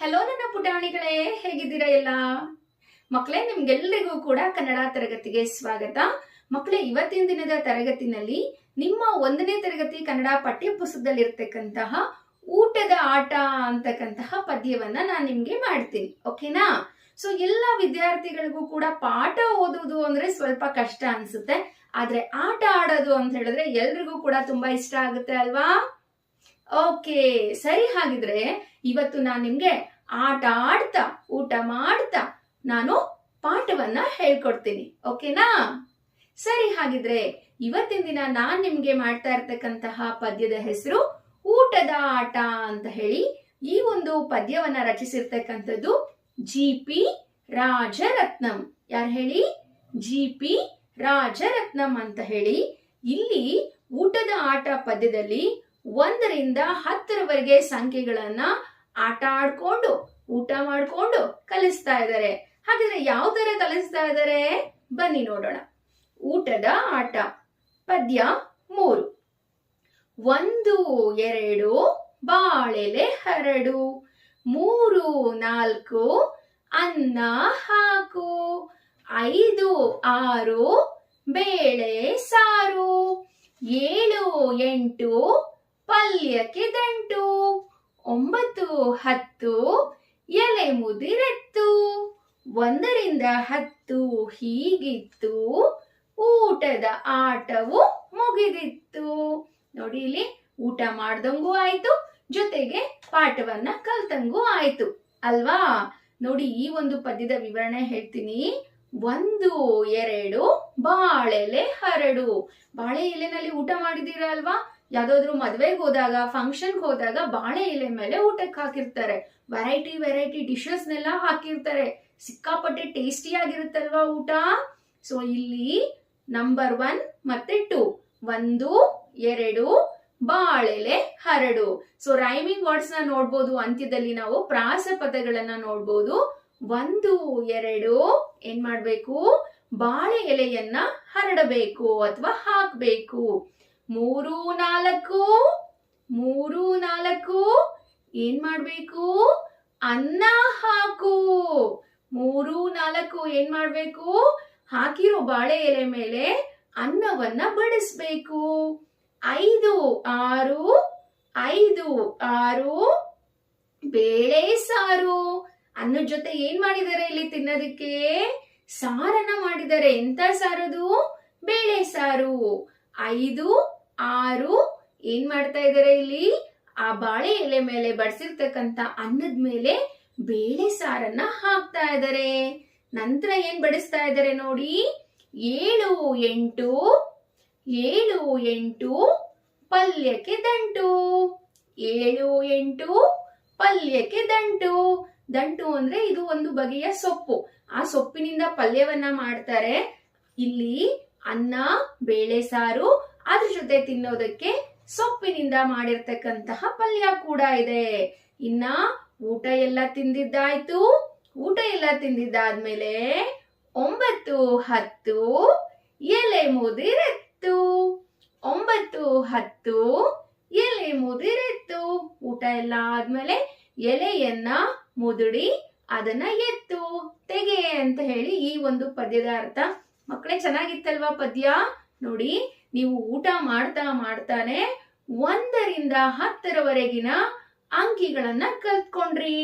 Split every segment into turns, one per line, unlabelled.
Hello ನನ್ನ ಪುಟಾಣಿಗಳೇ, ಹೇಗಿದ್ದೀರಾ ಎಲ್ಲ? ಮಕ್ಕಳೇ ನಿಮ್ಗೆಲ್ಲರಿಗೂ ಕೂಡ ಕನ್ನಡ ತರಗತಿಗೆ ಸ್ವಾಗತ. ಮಕ್ಕಳೇ ಇವತ್ತಿನ ದಿನದ ತರಗತಿನಲ್ಲಿ ನಿಮ್ಮ ಒಂದನೇ ತರಗತಿ ಕನ್ನಡ ಪಠ್ಯ ಪುಸ್ತಕದಲ್ಲಿರ್ತಕ್ಕಂತಹ ಊಟದ ಆಟ ಅಂತಕ್ಕಂತಹ ಪದ್ಯವನ್ನ ನಾನು ನಿಮ್ಗೆ ಮಾಡ್ತೀನಿ, ಓಕೆನಾ? ಸೊ ಎಲ್ಲ ವಿದ್ಯಾರ್ಥಿಗಳಿಗೂ ಕೂಡ ಪಾಠ ಓದೋದು ಅಂದ್ರೆ ಸ್ವಲ್ಪ ಕಷ್ಟ ಅನ್ಸುತ್ತೆ. ಆದ್ರೆ ಆಟ ಆಡೋದು ಅಂತ ಹೇಳಿದ್ರೆ ಎಲ್ರಿಗೂ ಕೂಡ ತುಂಬಾ ಇಷ್ಟ ಆಗುತ್ತೆ ಅಲ್ವಾ? ಓಕೆ, ಸರಿ ಹಾಗಿದ್ರೆ ಇವತ್ತು ನಾನು ನಿಮ್ಗೆ ಆಟ ಆಡ್ತಾ, ಊಟ ಮಾಡ್ತಾ ನಾನು ಪಾಠವನ್ನ ಹೇಳ್ಕೊಡ್ತೀನಿ, ಓಕೆನಾ? ಸರಿ ಹಾಗಿದ್ರೆ ಇವತ್ತಿನ ದಿನ ನಾನ್ ನಿಮ್ಗೆ ಮಾಡ್ತಾ ಇರ್ತಕ್ಕಂತಹ ಪದ್ಯದ ಹೆಸರು ಊಟದ ಆಟ ಅಂತ ಹೇಳಿ ಈ ಒಂದು ಪದ್ಯವನ್ನ ರಚಿಸಿರ್ತಕ್ಕಂಥದ್ದು ಜಿ ಪಿ ರಾಜರತ್ನಂ. ಯಾರು ಹೇಳಿ? ಜಿ ಪಿ ರಾಜರತ್ನಂ ಅಂತ ಹೇಳಿ. ಇಲ್ಲಿ ಊಟದ ಆಟ ಪದ್ಯದಲ್ಲಿ ಒಂದರಿಂದ ಹತ್ತರವರೆಗೆ ಸಂಖ್ಯೆಗಳನ್ನ ಆಟ ಆಡ್ಕೊಂಡು, ಊಟ ಮಾಡ್ಕೊಂಡು ಕಲಿಸ್ತಾ ಇದ್ದಾರೆ ಹಾಗಿದ್ರೆ ಯಾವ ತರ ಕಲಿಸ್ತಾ ಇದ್ದಾರೆ ಬನ್ನಿ ನೋಡೋಣ. ಊಟದ ಆಟ. ಪದ್ಯ ಮೂರು. ಒಂದು, ಎರಡು, ಬಾಳೆಲೆ ಹರಡು. ಮೂರು, ನಾಲ್ಕು, ಅನ್ನ ಹಾಕು. ಐದು, ಆರು, ಬೇಳೆ ಸಾರು. ಏಳು, ಎಂಟು ಪಲ್ಯಕ್ಕೆ ದಂಟು, ಒಂಬತ್ತು, ಹತ್ತು, ಎಲೆ ಮುದಿರೆತ್ತು, ಒಂದರಿಂದ ಹತ್ತು ಹೀಗಿತ್ತು, ಊಟದ ಆಟವು ಮುಗಿದಿತ್ತು. ನೋಡಿ ಇಲ್ಲಿ ಊಟ ಮಾಡ್ದಂಗೂ ಆಯ್ತು, ಜೊತೆಗೆ ಪಾಠವನ್ನ ಕಲ್ತಂಗೂ ಆಯ್ತು, ಅಲ್ವಾ? ನೋಡಿ ಈ ಒಂದು ಪದ್ಯದ ವಿವರಣೆ ಹೇಳ್ತೀನಿ. ಒಂದು, ಎರಡು, ಬಾಳೆಲೆ ಹರಡು. ಬಾಳೆ ಎಲೆನಲ್ಲಿ ಊಟ ಮಾಡಿದೀರ ಅಲ್ವಾ? ಯಾವ್ದಾದ್ರು ಮದ್ವೆಗೆ ಹೋದಾಗ ಫಂಕ್ಷನ್ಗೆ ಹೋದಾಗ ಬಾಳೆ ಎಲೆ ಮೇಲೆ ಊಟಕ್ಕೆ ಹಾಕಿರ್ತಾರೆ. ವೆರೈಟಿ ವೆರೈಟಿ ಡಿಶಸ್ನೆಲ್ಲ ಹಾಕಿರ್ತಾರೆ. ಸಿಕ್ಕಾಪಟ್ಟೆ ಟೇಸ್ಟಿ ಆಗಿರುತ್ತಲ್ವಾ ಊಟ? ಸೊ ಇಲ್ಲಿ ನಂಬರ್ ಒನ್ ಮತ್ತೆ ಟೂ ಒಂದು, ಎರಡು ಬಾಳೆಲೆ ಹರಡು. ಸೊ ರೈಮಿಂಗ್ ವರ್ಡ್ಸ್ನ ನೋಡ್ಬೋದು. ಅಂತ್ಯದಲ್ಲಿ ನಾವು ಪ್ರಾಸ ಪದಗಳನ್ನ ನೋಡ್ಬೋದು. ಒಂದು, ಎರಡು, ಏನ್ ಮಾಡ್ಬೇಕು? ಬಾಳೆ ಎಲೆಯನ್ನ ಹರಡಬೇಕು ಅಥವಾ ಹಾಕ್ಬೇಕು. ಮೂರು ನಾಲ್ಕು ಮೂರು ನಾಲ್ಕು. ಏನ್ ಮಾಡ್ಬೇಕು? ಅನ್ನ ಹಾಕು. ಮೂರು ನಾಲ್ಕು ಏನ್ ಮಾಡ್ಬೇಕು? ಹಾಕಿರೋ ಬಾಳೆ ಎಲೆ ಮೇಲೆ ಅನ್ನವನ್ನ ಬಡಿಸ್ಬೇಕು. ಐದು, ಆರು ಐದು, ಆರು. ಬೇಳೆ ಸಾರು. ಅನ್ನದ ಜೊತೆ ಏನ್ ಮಾಡಿದ್ದಾರೆ ಇಲ್ಲಿ ತಿನ್ನೋದಕ್ಕೆ? ಸಾರನ್ನ ಮಾಡಿದ್ದಾರೆ. ಎಂತ ಸಾರದು? ಬೇಳೆ ಸಾರು. ಐದು ಆರು ಏನ್ ಮಾಡ್ತಾ ಇದ್ದಾರೆ ಇಲ್ಲಿ? ಆ ಬಾಳೆ ಎಲೆ ಮೇಲೆ ಬಡಿಸಿರ್ತಕ್ಕಂತ ಅನ್ನದ ಮೇಲೆ ಬೇಳೆ ಸಾರನ್ನ ಹಾಕ್ತಾ ಇದ್ದಾರೆ ನಂತರ ಏನ್ ಬಡಿಸ್ತಾ ಇದ್ದಾರೆ ನೋಡಿ? ಏಳು ಎಂಟು ಏಳು ಎಂಟು, ಪಲ್ಯಕ್ಕೆ ದಂಟು. ಏಳು ಎಂಟು, ಪಲ್ಯಕ್ಕೆ ದಂಟು. ದಂಟು ಅಂದ್ರೆ ಇದು ಒಂದು ಬಗೆಯ ಸೊಪ್ಪು. ಆ ಸೊಪ್ಪಿನಿಂದ ಪಲ್ಯವನ್ನ ಮಾಡ್ತಾರೆ. ಇಲ್ಲಿ ಅನ್ನ, ಬೇಳೆ ಸಾರು ಅದ್ರ ಜೊತೆ ತಿನ್ನೋದಕ್ಕೆ ಸೊಪ್ಪಿನಿಂದ ಮಾಡಿರ್ತಕ್ಕಂತಹ ಪಲ್ಯ ಕೂಡ ಇದೆ. ಇನ್ನ ಊಟ ಎಲ್ಲ ತಿಂದಿದ್ದಾಯ್ತು. ಊಟ ಎಲ್ಲ ತಿಂದಿದ್ದಾದ್ಮೇಲೆ ಒಂಬತ್ತು, ಹತ್ತು, ಎಲೆ ಮುದಿರೆತ್ತು. ಒಂಬತ್ತು, ಹತ್ತು, ಎಲೆ ಮುದಿರೆತ್ತು. ಊಟ ಎಲ್ಲ ಆದ್ಮೇಲೆ ಎಲೆಯನ್ನ ಮುದುಡಿ ಅದನ್ನ ಎತ್ತು. ತೆಗೆ ಅಂತ ಹೇಳಿ ಈ ಒಂದು ಪದ್ಯದ ಅರ್ಥ. ಮಕ್ಕಳೇ, ಚೆನ್ನಾಗಿತ್ತಲ್ವಾ ಪದ್ಯ? ನೋಡಿ ನೀವು ಊಟ ಮಾಡ್ತಾ ಮಾಡ್ತಾನೆ ಒಂದರಿಂದ ಹತ್ತರವರೆಗಿನ ಅಂಕಿಗಳನ್ನ ಕಲ್ತ್ಕೊಂಡ್ರಿ.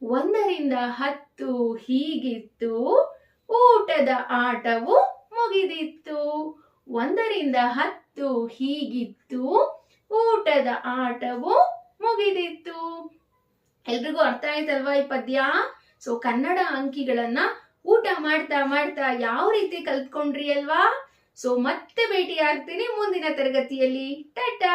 ಒಂದರಿಂದ ಹತ್ತು ಹೀಗಿತ್ತು, ಊಟದ ಆಟವು ಮುಗಿದಿತ್ತು. ಒಂದರಿಂದ ಹತ್ತು ಹೀಗಿತ್ತು, ಊಟದ ಆಟವು ಮುಗಿದಿತ್ತು. ಎಲ್ರಿಗೂ ಅರ್ಥ ಆಯ್ತಲ್ವಾ ಈ ಪದ್ಯ? ಸೊ ಕನ್ನಡ ಅಂಕಿಗಳನ್ನ ಊಟ ಮಾಡ್ತಾ ಮಾಡ್ತಾ ಯಾವ ರೀತಿ ಕಲ್ತ್ಕೊಂಡ್ರಿ ಅಲ್ವಾ? ಸೊ ಮತ್ತೆ ಭೇಟಿ ಆಗ್ತೀನಿ ಮುಂದಿನ ತರಗತಿಯಲ್ಲಿ. ಟಾಟಾ